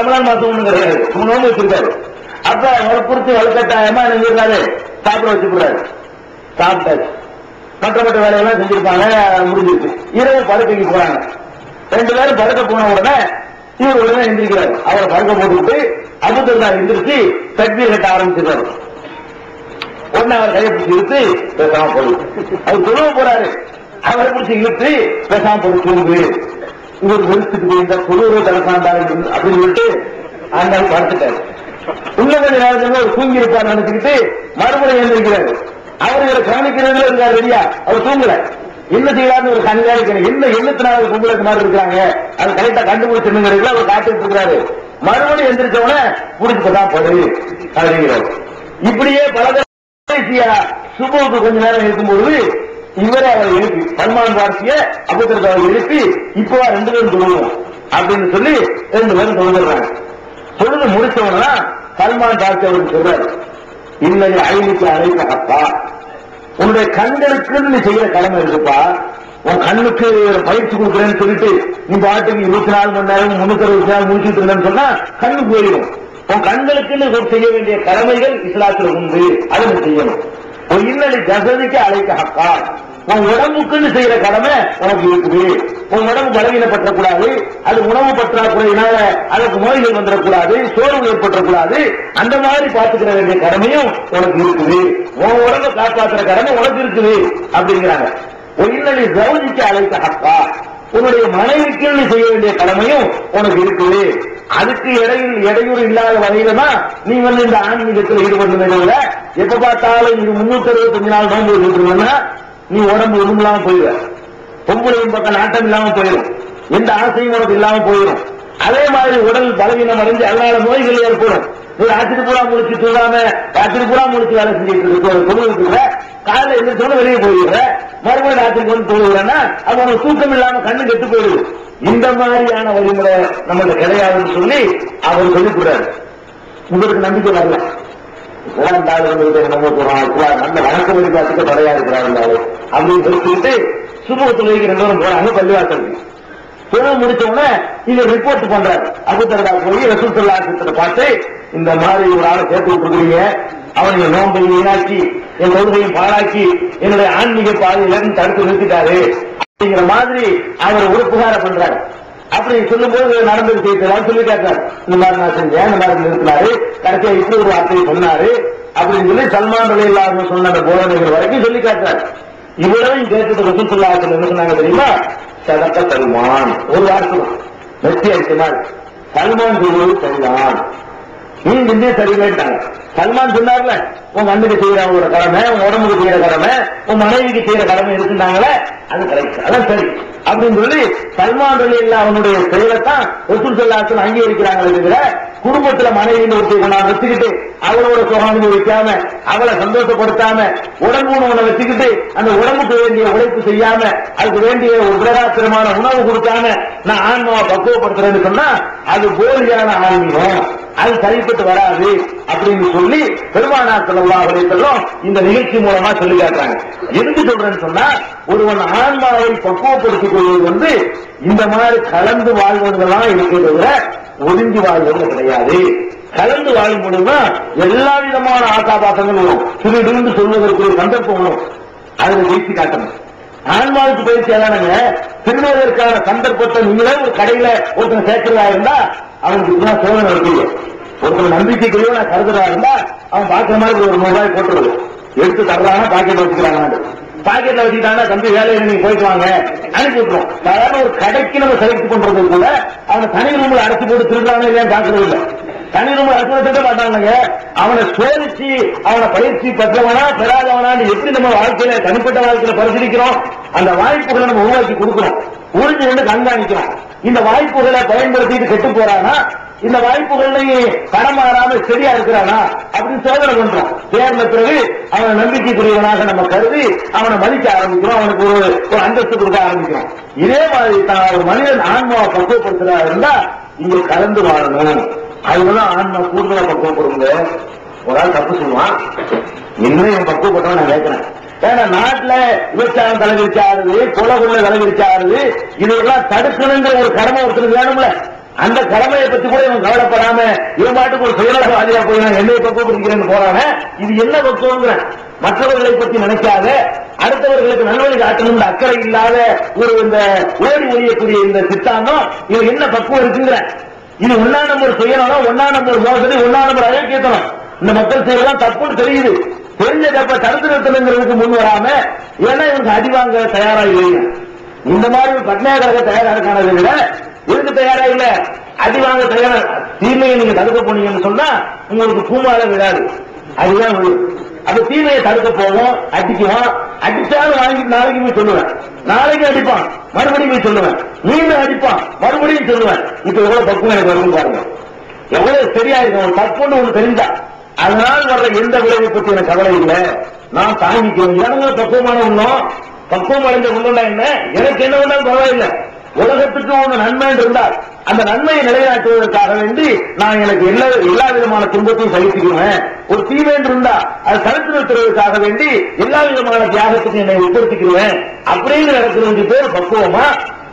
ரமலான் மாசம் கிடையாது. மூணு நோம்பு வச்சிருக்காரு. அப்ப வற்புறுத்தி வலுக்கட்டாயமா இருந்தாரு இருக்காரு சாப்பிட வச்சுக்கிறாரு கூடாது மற்ற மற்ற வேலையெல்லாம் செஞ்சிருப்பாங்க முடிஞ்சிருக்கு இரவு படுக்கைக்கு போறாங்க. ரெண்டு பேரும் படுக்க போன உடனே இவர் உடனே எந்திரிக்கிறார். அவரை படுக்க போட்டுவிட்டு அபுதர்தா எந்திரிச்சு தக்பீர் கட்ட ஆரம்பிச்சிருக்காரு உடனே அவர் கையை பிடிச்சி இழுத்து பேசாம போடு அவர் சொல்ல போறாரு. அவரை பிடிச்சி இழுத்து பேசாம போட்டு தூங்கு இவர் வெறுத்துட்டு போயிருந்தா தொழுவ தலைசாண்டா அப்படின்னு சொல்லிட்டு ஆண்டாள் ஆள் படுத்துட்டாரு உள்ள ஒரு தூங்கி இருப்பார் நினைச்சுக்கிட்டு மறுபடியும் எழுந்திருக்கிறாரு. அவர் இவரை கவனிக்கிறதுல இருக்காரு ரெடியா அவர் தூங்கல. என்ன செய்யலாம்னு ஒரு கண்காணிக்கணும் என்ன எண்ணத்தினால கும்பலுக்கு மாதிரி இருக்காங்க அது கரெக்டா கண்டுபிடிச்சிருங்கிறதுல அவர் காட்டிட்டு இருக்கிறாரு மறுபடியும் எந்திரிச்ச உடனே புடிச்சுதான் படு அப்படிங்கிறாரு. இப்படியே பல கடைசியா சுபுவுக்கு கொஞ்ச நேரம் இருக்கும்போது இவரை அவரை எழுப்பி சல்மான் பார்த்திய அபுத்திரத்தை அவரை எழுப்பி இப்போ ரெண்டு பேரும் தொழுவோம் அப்படின்னு சொல்லி ரெண்டு பேரும் தொழுதுறாங்க தொழுது முடிச்சவனா சல்மான் பார்த்தி அவருக்கு சொல்றாரு இல்லை ஐநூத்தி அழைக்க அப்பா உன்னுடைய கண்களுக்கு நீ செய்யற கடமை இருக்குப்பா உன் கண்ணுக்கு பயிற்சி கொடுக்குறேன்னு சொல்லிட்டு நீ பாட்டுக்கு இருபத்தி நாலு மணி நேரம் முன்னூத்தி அறுபத்தி நாலு முடிச்சுட்டு இருந்தேன்னு சொன்னா கண்ணு போயிடும். உன் கண்களுக்கு செய்ய வேண்டிய கடமைகள் இஸ்லாத்துல உண்டு அதை செய்யணும். ஒரு இன்னலி ஜசதிக்கு அழைக்க ஹக்கா. உன் உடம்புக்குன்னு செய்யற கடமை உனக்கு இருக்குது. உன் உடம்பு பலவீனப்பட்டக்கூடாது. அது உணவு பற்றாக்குறையினால அதுக்கு நோய்கள் வந்துடக்கூடாது சோர்வு ஏற்பட்டக்கூடாது அந்த மாதிரி பாத்துக்கிற வேண்டிய கடமையும் உனக்கு இருக்குது. உன் உடம்பை காப்பாற்றுற கடமை உனக்கு இருக்குது அப்படிங்கிறாங்க. ஒன்னடி கவனிக்க அழைத்த ஹக்கா. உன்னுடைய மனைவிக்கு செய்ய வேண்டிய கடமையும் உனக்கு இருக்குது. அதுக்கு இடையில் இடையூறு இல்லாத வகையில தான் நீ வந்து இந்த ஆன்மீகத்தில் ஈடுபடுறதுல எப்ப பார்த்தாலும் இது முன்னூத்தி அறுபத்தஞ்சு நாள் நோன்பு வச்சுருந்தா நீ உடம்பு உடம்புலாம போயிடுவ. பொம்பளையும் பக்கம் நாட்டம் இல்லாம போயிடும். எந்த ஆசையும் உனக்கு இல்லாம போயிடும். அதே மாதிரி உடல் பலவீனம் அடைஞ்சு அதனால நோய்கள் ஏற்படும். ராத்திரி பூரா முடிச்சு தூங்காம ராத்திரி பூரா முடிச்சு வேலை செஞ்சுட்டு இருக்க தொழுவுக்குள்ள காலையில எந்திரிச்சோட வெளியே போயிடுற. மறுபடியும் ராத்திரி வந்து தொழுகிறேன்னா அப்ப உனக்கு தூக்கம் இல்லாம கண்ணு கெட்டு போயிடுது இந்த மாதிரியான வழிமுறை நம்மள கிடையாதுன்னு சொல்லி அவர் சொல்லிக் கொடுறாரு உங்களுக்கு நம்பிக்கை வரல. இதெல்லாம் இந்த ஆளு நம்ம சொல்றோம் இப்ப நல்ல வணக்க வழிபாட்டுக்கு தடையா இருக்கிறார் அப்படின்னு சொல்லிட்டு சுமூக தொழுகைக்கு ரெண்டு பேரும் போறாங்க பள்ளிவாசலுக்கு தொழில் முடிச்ச உடனே இங்க ரிப்போர்ட் பண்றாரு. அபுத்தரடா போய் ரசூல் கிட்ட பார்த்து இந்த மாதிரி ஒரு ஆளை சேர்த்து விட்டுருக்கீங்க அவனுடைய நோன்பை வீணாக்கி என் தொழுகையும் பாழாக்கி என்னுடைய ஆன்மீக பாதையில இருந்து தடுத்து நிறுத்திட்டாரு. அப்படிங்கிற மாதிரி அவர் ஒரு புகார பண்றாரு. அப்படி சொல்லும்போது நடந்தது செய்தார் சொல்லி கேட்டார் இந்த மாதிரி நான் செஞ்சேன் இந்த மாதிரி நிறுத்தினாரு. கடைசியா இப்படி ஒரு வார்த்தையை சொன்னாரு. அப்படின்னு சொல்லி சல்மான் அலி இல்லாம சொன்ன அந்த போதனைகள் வரைக்கும் சொல்லி காட்டார் இவ்வளவையும் கேட்டது ரசூத்துல்லா என்ன சொன்னாங்க தெரியுமா? சதக்க சல்மான் ஒரு வார்த்தை வெற்றி அடிச்சனால் சல்மான் குரு சல்மான் நீங்க இந்திய சரியில்லைட்டாங்க சல்மான் சொன்னார்ல உன் அண்ணுக்கு செய்யற அவங்களோட கடமை உன் உடம்புக்கு செய்யற கடமை உன் மனைவிக்கு செய்யற கடமை இருக்குன்னாங்களே அது கிடைக்கும் அதான் சரி. அப்படின்னு சொல்லி சல்மான் அலி இல்ல அவனுடைய தான் ரசூல் சல்லாசன் அங்கீகரிக்கிறாங்களே தவிர குடும்பத்துல மனைவி ஒருத்தி கொண்டாந்து வச்சுக்கிட்டு அவளோட சுகம் வைக்காம அவளை சந்தோஷப்படுத்தாம உடம்பு உணவை வச்சுக்கிட்டு அந்த உடம்புக்கு வேண்டிய உழைப்பு செய்யாம அதுக்கு வேண்டிய ஒரு உணவு கொடுக்காம நான் ஆன்மாவை பக்குவப்படுத்துறேன்னு சொன்னா அது போலியான ஆன்மீகம். அது சரிப்பட்டு வராது அப்படின்னு சொல்லி பெருமானா செல்லா செல்லும் இந்த நிகழ்ச்சி மூலமா சொல்லி காட்டுறாங்க. எதுக்கு சொல்றேன்னு சொன்னா ஒருவன் ஆன்மாவை பக்குவப்படுத்திக் கொள்வது வந்து இந்த மாதிரி கலந்து வாழ்வதெல்லாம் இருக்கிறத ஒதுங்கி வாழ்வது கிடையாது. கலந்து வாழும் பொழுதுதான் எல்லா விதமான ஆசாபாசங்கள் வரும். திருடிருந்து சொல்வதற்கு ஒரு சந்தர்ப்பம் வரும். அதுல ஜெயிச்சு காட்டணும் ஆன்மாவுக்கு பயிற்சி அதானுங்க திருடுவதற்கான சந்தர்ப்பத்தை நீங்களே ஒரு கடையில ஒருத்தன் சேர்க்கிறதா இருந்தா அவனுக்கு இப்பதான் சோதனை இருக்கீங்க ஒருத்தர் நம்பிக்கைக்குள்ளே நான் கருதுறா இருந்தா அவன் பாக்குற மாதிரி ஒரு மொபைல் போட்டுருது எடுத்து தர்றாங்க பாக்கெட் வச்சுக்கிறாங்க பாக்கெட்ல வச்சுக்கிட்டாங்க தம்பி வேலையை நீங்க போயிட்டு வாங்க. அனுப்பி விட்டுரும். சாதாரண ஒரு கடைக்கு நம்ம செலக்ட் பண்றது கூட அவனை தனி ரூம்ல அடைச்சு போட்டு திருடுறானே இல்லையா பாக்குறது இல்லை. தனி ரூம் அடைச்சு வச்சுட்டு மாட்டாங்க அவனை சோதிச்சு அவனை பயிற்சி பெற்றவனா பெறாதவனான்னு எப்படி நம்ம வாழ்க்கையில தனிப்பட்ட வாழ்க்கையில பரிசீலிக்கிறோம்? அந்த வாய்ப்புகளை நம்ம உருவாக்கி கொடுக்கிறோம் உறிஞ்சு நின்று கண்காணிக்கிறோம் இந்த வாய்ப்புகளை பயன்படுத்திட்டு கெட்டு போறானா இந்த வாய்ப்புகள்லையும் பணம் மாறாம சரியா இருக்கிறானா? அப்படின்னு சோதனை பண்றோம் சேர்ந்த பிறகு அவனை நம்பிக்கைக்குரியவனாக நம்ம கருதி அவனை மதிக்க ஆரம்பிக்கிறோம். அவனுக்கு ஒரு ஒரு அந்தஸ்து கொடுக்க ஆரம்பிக்கிறோம். இதே மாதிரி தான் ஒரு மனிதன் ஆன்மாவை பக்குவப்படுத்துறா இருந்தா இங்க கலந்து வாழணும். அதுதான் ஆன்மா கூடுதலா பக்குவப்படுங்க. ஒரு ஆள் தப்பு சொல்லுவான். இன்னும் என் பக்குவப்பட்டவன் நான் கேட்கிறேன். ஏன்னா நாட்டுல விவசாயம் தலைவிரிச்சாருது கொலை கொள்ள தலைவிரிச்சு இதெல்லாம் தடுக்கணுங்கிற ஒரு கடமை ஒருத்தருக்கு வேணும்ல. அந்த கடமையை பத்தி கூட இவன் கவலைப்படாம இவன் பாட்டுக்கு ஒரு சுயநலவாதியா போய் நான் என்னை கொடுக்கிறேன்னு போகிறாம இது என்ன பக்குவங்கிறேன் மற்றவர்களை பத்தி நினைக்காத அடுத்தவர்களுக்கு நல்வழி காட்டணும் அக்கறை இல்லாத ஒரு இந்த ஓடி ஒழியக்கூடிய இந்த சித்தாந்தம் இவன் என்ன பக்குவம் இருக்குங்கிற. இது ஒன்னா நம்பர் சுயநலம் ஒன்னா நம்பர் மோசடி ஒன்னா நம்பர் அயோக்கியத்தனம் இந்த மக்கள் செய்யலாம் தப்புன்னு தெரியுது. தெரிஞ்ச தப்ப தடுத்து நிறுத்தணுங்கிறதுக்கு முன் வராம ஏன்னா இவங்க அடிவாங்க தயாரா இல்லைங்க. இந்த மாதிரி ஒரு பட்னாயகராக தயாரா இருக்கானதை விட எதுக்கு தயாரா இல்ல? அடி வாங்க தயாரா? தீமையை நீங்க தடுக்க போனீங்கன்னு சொன்னா உங்களுக்கு பூமால விடாது. அதுதான் வழி. அப்ப தீமையை தடுக்க போவோம் அடிக்குவோம் அடிச்சாலும் வாங்கிட்டு நாளைக்கு போய் சொல்லுவேன். நாளைக்கு அடிப்பான் மறுபடியும் போய் சொல்லுவேன். மீண்டும் அடிப்பான் மறுபடியும் சொல்லுவேன். இப்ப எவ்வளவு பக்குவம் எனக்கு வரும் பாருங்க. எவ்வளவு சரியா இருக்கும் தப்புன்னு ஒண்ணு தெரிஞ்சா. அதனால் வர்ற எந்த விளைவை பற்றி எனக்கு கவலை இல்லை. நான் தாங்கிக்குவேன் இறங்க பக்குவமான ஒண்ணும் பக்குவம் அடைஞ்ச ஒண்ணுண்டா என்ன? எனக்கு என்ன ஒன்றாலும் பரவாயில்லை. உலகத்துக்கு ஒண்ணு நன்மை இருந்தால் அந்த நன்மையை நிலைநாட்டுவதற்காக வேண்டி நான் எனக்கு எல்லா எல்லா விதமான துன்பத்தையும் சகித்துக்குவேன் ஒரு தீமை என்று இருந்தா அதை தடுத்து நிறுத்துறதுக்காக வேண்டி எல்லா விதமான தியாகத்துக்கும் என்னை உட்படுத்திக்குவேன் அப்படின்னு நடக்கிறது பேர் பக்குவமா?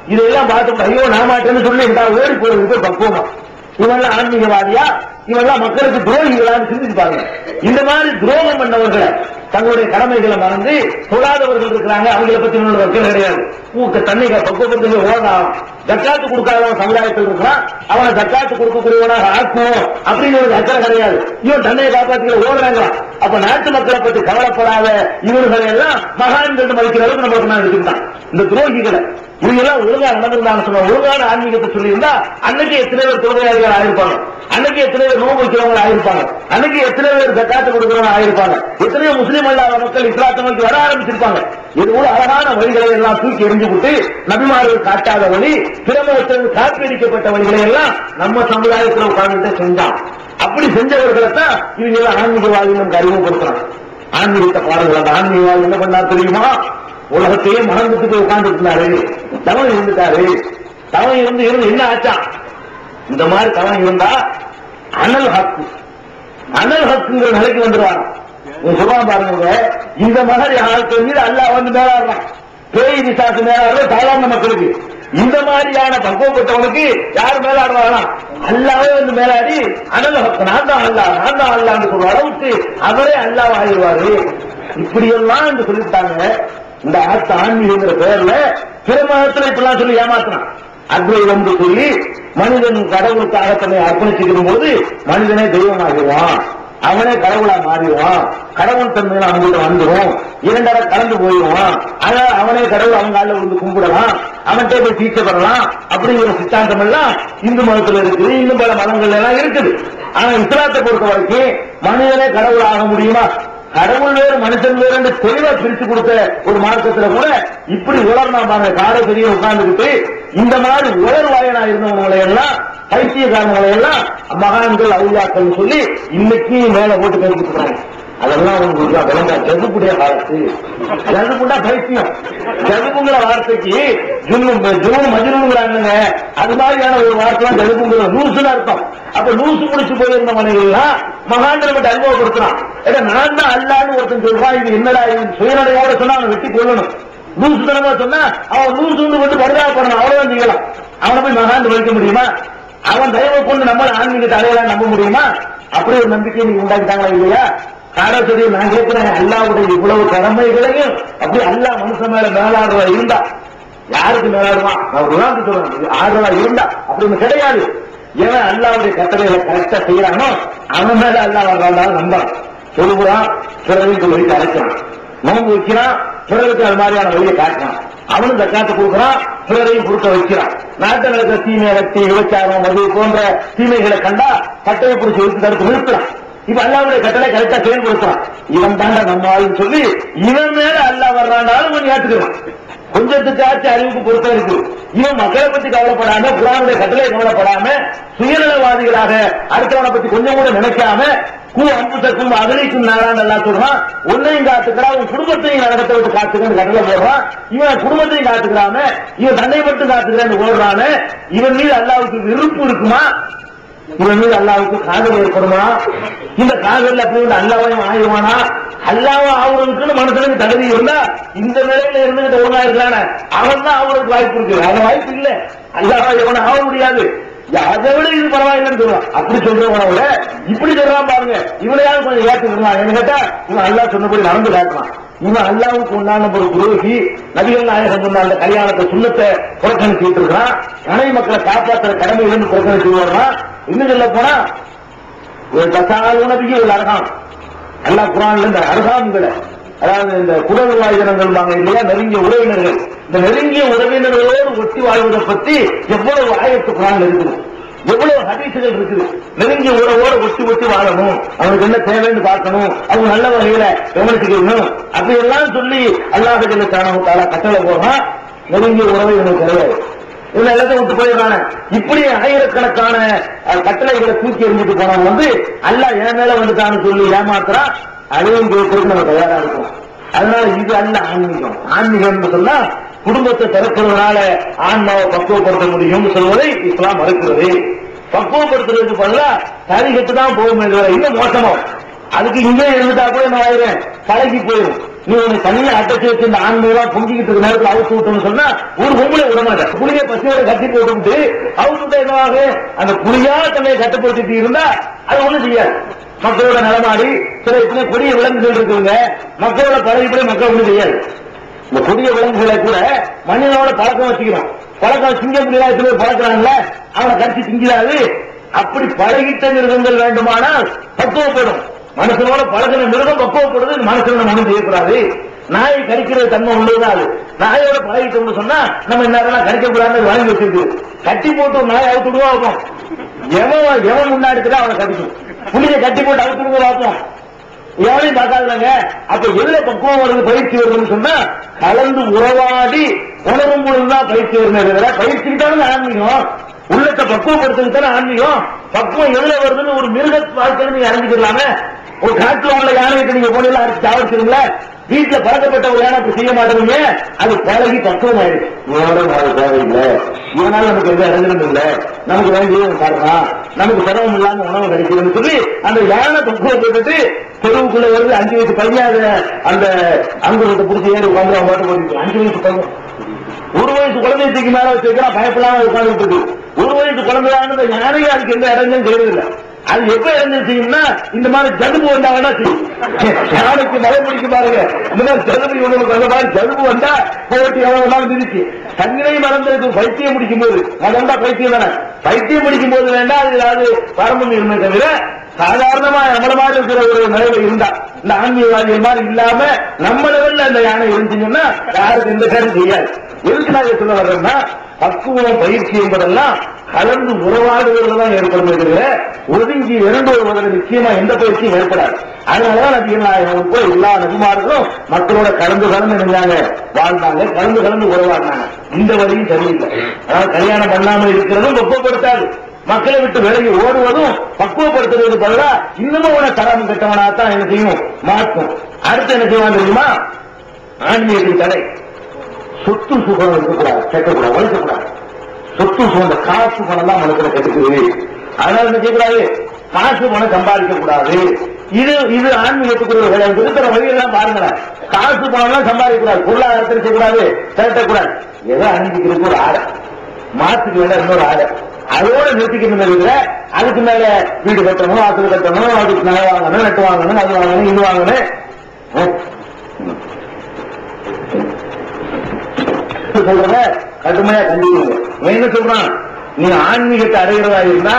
இதெல்லாம் பார்த்து ஐயோ நான் மாட்டேன்னு சொல்லி இருந்தா ஓடி போறதுக்கு பேர் பக்குவமா? இவெல்லாம் ஆன்மீகவாதியா? இவெல்லாம் மக்களுக்கு துரோகிகளான்னு சிந்திச்சு பாருங்க. இந்த மாதிரி துரோகம் பண்ணவர்களை தங்களுடைய கடமைகளை மறந்து தொழாதவர்கள் இருக்கிறாங்க. அவங்களை பத்தி இன்னொரு வக்கீல் கிடையாது. ஊக்க தன்னை பக்குவப்படுத்தி ஓடலாம் ஜக்காத்து கொடுக்காதவன் சமுதாயத்தில் இருக்கிறான் அவனை தக்காத்து கொடுக்கக்கூடியவனாக ஆக்குவோம் அப்படின்னு ஒரு அக்கறை கிடையாது. இவன் தன்னை காப்பாத்திக்கிற ஓடுறாங்க. அப்ப நாட்டு மக்களை பத்தி கவலைப்படாத இவர்களை எல்லாம் மகான்கள் மதிக்கிற அளவுக்கு நம்ம நான் எடுத்துக்கிட்டான் இந்த துரோகிகளை இவங்கெல்லாம் ஒழுங்கா நடந்திருந்தாங்க சொல்லுவாங்க. ஒழுங்கான ஆன்மீகத்தை சொல்லியிருந்தா அன்னைக்கு எத்தனை பேர் தொழிலாளிகள் ஆயிருப்பாங்க? அன்னைக்கு எத்தனை பேர் நோம்பு வைக்கிறவங்க ஆயிருப்பாங்க? அன்னைக்கு எத்தனை பேர் தக்காத்து கொடுக்கிறவங்க ஆயிருப்பாங்க? எத்தனையோ முஸ்லீம் அல்லாத மக்கள் இஸ்லாத்தை வர ஆரம்பிச்சிருப்பாங்க. இது ஒரு அழகான வழிகளை எல்லாம் தூக்கி எரிஞ்சு விட்டு நபிமார்கள் காட்டாத வழி பிரமத்திலிருந்து காப்பீடிக்கப்பட்ட வழிகளை எல்லாம் நம்ம சமுதாயத்தில் உட்கார்ந்துட்டு செஞ்சான். அப்படி செஞ்சவர்களை தான் இவங்க எல்லாம் ஆன்மீகவாதிகள் நமக்கு அறிமுகப்படுத்துறாங்க. ஆன்மீகத்தை பாருங்கள். அந்த ஆன்மீகவாதி என்ன பண்ணா தெரியுமா? உலகத்தையே மறந்துட்டு போய் உட்கார்ந்து இருந்தாரு தவன் இருந்துட்டாரு. தவன் இருந்து இருந்து என்ன ஆச்சான் இந்த மாதிரி தவன் இருந்தா அனல் ஹக்கு. அனல் ஹக்குங்கிற நிலைக்கு வந்துருவாங்க உங்க சொல்லுவா பாருங்க. இந்த மாதிரி ஆட்கள் மீது அல்லாஹ் வந்து மேலாடுறான். பேய் விசாசு மேலாடுற சாதாரண மக்களுக்கு. இந்த மாதிரியான பக்குவப்பட்டவனுக்கு யார் மேலாடுறாங்களா அல்லாவே வந்து மேலாடி அனல் ஹக்கு. நான் தான் அல்லா நான் தான் அல்லான்னு சொல்ற அளவுக்கு அவரே அல்லாஹ் ஆகிடுவாரு. இப்படி எல்லாம் என்று சொல்லிட்டாங்க இந்த ஆத்த ஆன்மீகங்கிற பெயர்ல பிற மதத்துல சொல்லி ஏமாத்தினான். அத்வைதம் என்று சொல்லி மனிதன் கடவுளுக்காக தன்னை அர்ப்பணிச்சுக்கும் போது மனிதனே தெய்வமாகிடுவான் அவனே கடவுளா மாறிடுவான். கடவுள் தன்மையில அவங்ககிட்ட வந்துடும். இரண்டரை கலந்து போயிடுவான். அதனால அவனே கடவுள் அவங்க ஆள்ல வந்து கும்பிடலாம். அவன்கிட்ட போய் தீட்சை பெறலாம். அப்படிங்கிற சித்தாந்தம் எல்லாம் இந்து மதத்துல இருக்குது. இன்னும் பல மதங்கள்ல எல்லாம் இருக்குது. ஆனா இஸ்லாத்தை பொறுத்த வரைக்கும் மனிதனே கடவுள் ஆக முடியுமா? கடவுள் வேறு மனுஷன் வேறு என்று தெளிவா பிரித்து கொடுத்த ஒரு மார்க்கத்துல கூட இப்படி உலர்னா பாருங்க. காரை பெரிய உட்கார்ந்துக்கிட்டு இந்த மாதிரி உயர்வாயனா இருந்தவங்களை எல்லாம் பைத்தியக்காரங்களை எல்லாம் மகான்கள் அவுளியாக்கள் சொல்லி இன்னைக்கு மேல போட்டு கருத்துக்கிறாங்க அதெல்லாம் உங்களுக்கு விளங்க ஜதுப்புடைய வார்த்தை ஜதுப்புண்டா பைத்தியம். ஜதுப்புங்கிற வார்த்தைக்கு ஜுன்னு ஜுன்னு மஜ்னுங்கிறாங்க அது மாதிரியான ஒரு வார்த்தை ஜதுப்புங்கிற லூசுன்னு அர்த்தம். அப்ப லூசு முடிச்சு போயிருந்த மனைவிலாம் மகான்கள் மட்டும் அனுபவப்படுத்துறான் ஏன்னா நான் தான் அல்லான்னு ஒருத்தன் சொல்றான் இது என்னடா இவன் சுயநடையோட சொன்னா அவன் வெட்டி கொள்ளணும் லூசு தனமா சொன்னா அவன் லூசு வந்து வந்து வருதா பண்ணணும் அவ்வளவுதான் செய்யலாம். அவனை போய் மகாண்டு வைக்க முடியுமா? அவன் தயவு கொண்டு நம்ம ஆன்மீகத்தை அடையலாம் நம்ப முடியுமா? அப்படி ஒரு நம்பிக்கை நீங்க உண்டாக்கிட்டாங்களா இல்லையா? காரசரி நான் கேட்கிறேன் அல்லாவுடைய இவ்வளவு கடமைகளையும் அப்படி அல்லா மனுஷன் மேல மேலாடுறா இருந்தா. யாருக்கு மேலாடுவான் நான் ஒரு உதாரணத்துக்கு சொல்றேன் ஆடுறதா இருந்தா. அப்படின்னு கிடையாது. ஏன் அல்லாவுடைய கட்டளைகளை கரெக்டா செய்யறானோ அவன் மேல அல்லா வர்றான் நம்புறான் சொல்லுறான் பிறருக்கு வழி அழைக்கிறான். நோன்பு வைக்கிறான் பிறருக்கு அது மாதிரியான வழியை காட்டுறான். அவனும் தக்காத்து கொடுக்கிறான் பிறரையும் கொடுக்க வைக்கிறான். நாட்டில் இருக்கிற தீமை கட்டி விபச்சாரம் மது போன்ற தீமைகளை கண்டா கட்டையை பிடிச்சி வைத்து தடுத்து நிறுத்தலாம் இப்ப அல்லாவுடைய கட்டளை கரெக்டா செயல்படுத்துறான். இவன் தாண்டா நம்ம ஆளுன்னு சொல்லி இவன் மேல அல்லா வர்றாண்டாலும் கொஞ்சம் ஏற்றுக்கிறான் கொஞ்சத்துக்காச்சும் அறிவுக்கு பொருத்தம் இருக்கு. இவன் மக்களை பத்தி கவலைப்படாம குரானுடைய கட்டளை கவலைப்படாம சுயநலவாதிகளாக அடுத்தவனை பத்தி கொஞ்சம் கூட நினைக்காம கூ அம்புத்தக்கும் அகலிக்கும் நாரான் எல்லாம் சொல்றான். உன்னையும் காத்துக்கிறா உன் குடும்பத்தையும் நரகத்தை விட்டு காத்துக்கன்னு கட்டளை போடுறான். இவன் குடும்பத்தையும் காத்துக்கிறாம இவன் தன்னை மட்டும் காத்துக்கிறான்னு ஓடுறானே. இவன் மீது அல்லாவுக்கு விருப்பு இருக்குமா? இவன் மீது அல்லாவுக்கு காதல் ஏற்படுமா? இந்த காதல் அப்படி வந்து அல்லாவையும் ஆயிடுவானா அல்லாவும் ஆகுறதுக்குன்னு மனுஷனுக்கு தகுதி இருந்தா இந்த நிலையில இருந்துகிட்டு ஒழுங்கா இருக்கான அவன் தான் அவனுக்கு வாய்ப்பு இருக்கு. அந்த வாய்ப்பு இல்ல. அல்லாவா எவனை ஆக முடியாது. அதை விட இது பரவாயில்லன்னு சொல்லுவான். அப்படி சொல்றவன விட இப்படி சொல்றான் பாருங்க. இவனையாவது கொஞ்சம் ஏற்றுக்கலாம் என்ன கேட்டா இவன் அல்லாஹ் சொன்னபடி நடந்து காட்டலாம் இவன் அல்லாவுக்கு உண்டான ஒரு துரோகி நபிகள் நாயகம் சொன்ன அந்த கல்யாணத்தை சுண்ணத்தை புறக்கணிச்சுட்டு இருக்கான் மனைவி மக்களை காப்பாற்றுற கடமையிலிருந்து புறக்கணிச்சு வர்றான் இன்னும் சொல்ல போனா ஒரு தசால் உணவுக்கு ஒரு அரகாம் எல்லா குரான்ல இந்த அரகாம்களை அதாவது இந்த குடல் வாயுதனங்கள் வாங்க இல்லையா நெருங்கிய உறவினர்கள். இந்த நெருங்கிய உறவினர்களோடு ஒட்டி வாழ்வதை பத்தி எவ்வளவு ஆயத்து குரான் இருக்குது. எவ்வளவு ஹதீசுகள் இருக்குது. நெருங்கிய உறவோடு ஒட்டி ஒட்டி வாழணும். அவனுக்கு என்ன தேவைன்னு பார்க்கணும். அவங்க நல்ல வகையில கவனிச்சுக்கணும் அப்படி எல்லாம் சொல்லி அல்லாஹ் ஜல்ல கட்டளை போனா நெருங்கிய உறவை எனக்கு கிடையாது. இவன் எல்லாத்தையும் விட்டு போயிடுறானே. இப்படி ஆயிரக்கணக்கான கட்டளைகளை தூக்கி எறிஞ்சிட்டு போனவன் வந்து அல்ல என் மேல வந்துட்டான்னு சொல்லி ஏமாத்துறா அதையும் கேட்கறதுக்கு நம்ம தயாரா இருக்கும் அதனால இது அல்ல ஆன்மீகம். ஆன்மீகம் சொன்னா குடும்பத்தை திறக்கிறதுனால ஆன்மாவை பக்குவப்படுத்த முடியும் சொல்வதை இஸ்லாம் மறுக்கிறது. பக்குவப்படுத்துறதுக்கு பதிலா சரி தான் போகும் இன்னும் மோசமா அதுக்கு இங்கே இருந்துட்டா கூட என்ன ஆயிரம்? தலைக்கு போயிடும் நீ உன்னை தனியா அட்டச்சு வச்சு இந்த ஆண்மையா பொங்கிக்கிட்டு இருக்க நேரத்தில் அவுத்து விட்டோம்னு சொன்னா ஒரு பொம்பளை விட மாட்டேன் புளிய பசியோட கட்டி போட்டு அவுத்து என்னவாக அந்த புளியா தன்னை கட்டுப்படுத்திட்டு இருந்தா அது ஒண்ணும் செய்யாது. மக்களோட நடமாடி சில இத்தனை கொடிய விலங்குகள் இருக்குங்க மக்களோட பழகிப்படி மக்கள் ஒண்ணும் செய்யாது. இந்த கொடிய விலங்குகளை கூட மனிதனோட பழக்கம் வச்சுக்கிறோம் பழக்கம் சிங்கம் முடியல எத்தனை அவனை கடிச்சு திங்கிறாது அப்படி பழகிட்ட மிருகங்கள் வேண்டுமானால் தத்துவப்படும் மனுஷனோட பழகின மிருகம் பக்குவப்படுது மனுஷன் மனம் செய்யக்கூடாது. நாயை கடிக்கிற தன்மை உள்ளதுதான் அது. நாயோட பழகிட்டோம்னு சொன்னா நம்ம என்ன கடிக்க கூடாதுன்னு வாங்கி வச்சிருக்கு. கட்டி போட்டு ஒரு நாயை அவுத்து விடுவா எவன் எவன் முன்னாடி இருக்கோ அவனை கடிக்கும். புளிய கட்டி போட்டு அவுத்து விடுவா எவனையும் பார்க்காதுங்க அப்ப எதுல பக்குவம் வருது பயிற்சி வருதுன்னு சொன்னா கலந்து உறவாடி உணரும் பொழுதுதான் பயிற்சி வருமே பயிற்சி பயிற்சிக்கிட்டாலும் ஆன்மீகம். உள்ளத்தை பக்குவப்படுத்துறது ஆன்மீகம். பக்குவம் எதுல வருதுன்னு ஒரு மிருக வாழ்க்கை நீங்க அறிஞ்சுக்கலாமே ஒரு காட்டு வாழ யானைக்கு நீங்க போனீங்களா? அடிச்சு சாவடிச்சிருங்களா வீட்டுல பழக்கப்பட்ட ஒரு யானை செய்ய மாட்டேங்க அது பழகி பக்குவம் ஆயிடுச்சு தேவையில்லை. இவனால நமக்கு எந்த இறங்கணும் இல்லை. நமக்கு வேண்டியது காரணம் நமக்கு சிரமம் இல்லாம உணவு கிடைக்குதுன்னு சொல்லி அந்த யானை பக்குவப்பட்டு தெருவுக்குள்ள வருது. அஞ்சு வயசு பையன் அந்த அங்குலத்தை பிடிச்சி ஏறி உட்காந்து அவன் பாட்டு அஞ்சு வயசு பையன். ஒரு வயசு குழந்தைய தூக்கி மேல வச்சிருக்கான் பயப்படாம உட்கார்ந்துட்டு இருக்கு. ஒரு வயசு குழந்தையான யானையும் அதுக்கு எந்த இறங்கும் செய்யறது இல்ல அது எப்ப இறங்கும் செய்யும்னா இந்த மாதிரி ஜதுபு வந்தா வேணா செய்யும். நாளைக்கு மழை பிடிக்கும் பாருங்க. இந்த மாதிரி ஜதுபு இவங்களுக்கு வந்த மாதிரி ஜதுபு வந்தா போட்டி எவ்வளவு நாள் இருந்துச்சு. தன்னிலை மறந்திருக்கு பைத்தியம் முடிக்கும் போது அது வந்தா பைத்தியம் தானே? பைத்தியம் முடிக்கும் போது வேண்டாம் அது ஏதாவது வரம்பு இருந்தே தவிர சாதாரணமா நம்மள மாதிரி இருக்கிற ஒரு நிலையில இருந்தா இந்த ஆன்மீகவாதிகள் மாதிரி இல்லாம நம்ம லெவல்ல அந்த யானை இருந்துச்சுன்னா யாருக்கு எந்த காரியம் செய்யாது எதுக்கு நான் சொல்ல வர்றேன்னா பக்குவம் பயிற்சி என்பதெல்லாம் கலந்து உறவாடுவதில் தான் ஏற்படும் தவிர ஒதுங்கி இரண்டு வருவதற்கு நிச்சயமா எந்த பயிற்சியும் ஏற்படாது. அதனாலதான் நபிகள் போய் எல்லா நபிமார்களும் மக்களோட கலந்து கலந்து நின்றாங்க வாழ்ந்தாங்க கலந்து கலந்து உறவாடினாங்க. இந்த வழியும் சரியில்லை. அதாவது கல்யாணம் பண்ணாமல் இருக்கிறதும் வெப்பப்படுத்தாது மக்களை விட்டு விலகி ஓடுவதும் பக்குவப்படுத்துறது பதிலா இன்னமும் உன தரம் கெட்டவனாத்தான் என்ன செய்யும்? மாற்றும் அடுத்து என்ன செய்வான் தெரியுமா? ஆன்மீகத்தின் தடை. சொத்து சுகம் இருக்கக்கூடாது கேட்கக்கூடாது வளர்க்கக்கூடாது சொத்து சுகம் இந்த காசு பணம் தான் மனசுல கெட்டுக்குது. அதனால என்ன செய்யக்கூடாது? காசு பணம் சம்பாதிக்க கூடாது இது இது ஆன்மீகத்துக்குரிய வேலை. இருக்கிற வழியெல்லாம் பாருங்களேன். காசு பணம் எல்லாம் சம்பாதிக்க கூடாது பொருளாதாரத்தில் செய்யக்கூடாது. திரட்டக்கூடாது. ஏதோ அனுப்பிக்கிறதுக்கு ஒரு ஆடை. மாத்துக்கு வேண்டாம் இன்னொரு ஆடை. அதோட நிறுத்திக்கணும் இல்ல அதுக்கு மேல வீடு கட்டணும் வாசல் கட்டணும் அதுக்கு நகை வாங்கணும் நட்டு வாங்கணும் அது வாங்கணும் இது வாங்கணும். சொல்றத கடுமையா கண்டிப்பாங்க என்ன சொல்றான்? நீ ஆன்மீகத்தை அடைகிறதா இருந்தா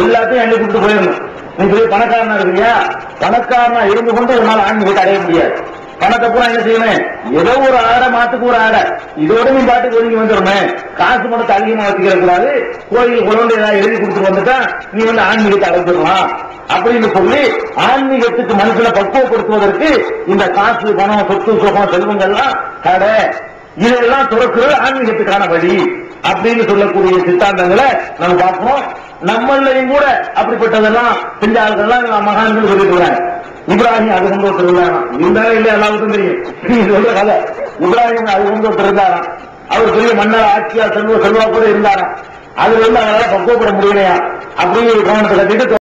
எல்லாத்தையும் அள்ளி கொடுத்து போயிடணும். நீ பெரிய பணக்காரனா இருக்கியா? பணக்காரனா இருந்து கொண்டு உன்னால ஆன்மீகத்தை அடைய முடியாது. பணத்தை பூரா என்ன செய்யணும்? ஏதோ ஒரு ஆடை மாத்துக்கு ஒரு ஆடை. இதோட நீ பாட்டுக்கு ஒதுங்கி வந்துடுமே காசு பணத்தை அதிகமா வச்சுக்கிற கூடாது கோயில் குழந்தை ஏதாவது எழுதி கொடுத்துட்டு வந்துட்டா நீ வந்து ஆன்மீகத்தை அடைஞ்சிடலாம். அப்படின்னு சொல்லி ஆன்மீகத்துக்கு மனசுல பக்குவப்படுத்துவதற்கு இந்த காசு பணம் சொத்து சுகம் செல்வங்கள்லாம் கடை இதெல்லாம் துறக்கிறது ஆன்மீகத்துக்கான வழி அப்படின்னு சொல்லக்கூடிய சித்தாந்தங்களை நம்ம பார்ப்போம். நம்மளையும் கூட அப்படிப்பட்டதெல்லாம் செஞ்ச ஆளுகள்லாம் மகான்கள் சொல்லிட்டு வராங்க. இப்ராஹிம் அது கொண்டு ஒருத்தர் இருந்தாராம். இருந்தாலும் இல்லையா எல்லாருக்கும் தெரியும். சொல்ற கதை. இப்ராஹிம் அது கொண்டு ஒருத்தர் இருந்தாராம். அவர் பெரிய மன்னர் ஆட்சியா செல்வ செல்வா கூட இருந்தாராம். அது வந்து அவரால் பக்குவப்பட முடியலையா? அப்படியே கவனத்தை கட்டிட்டு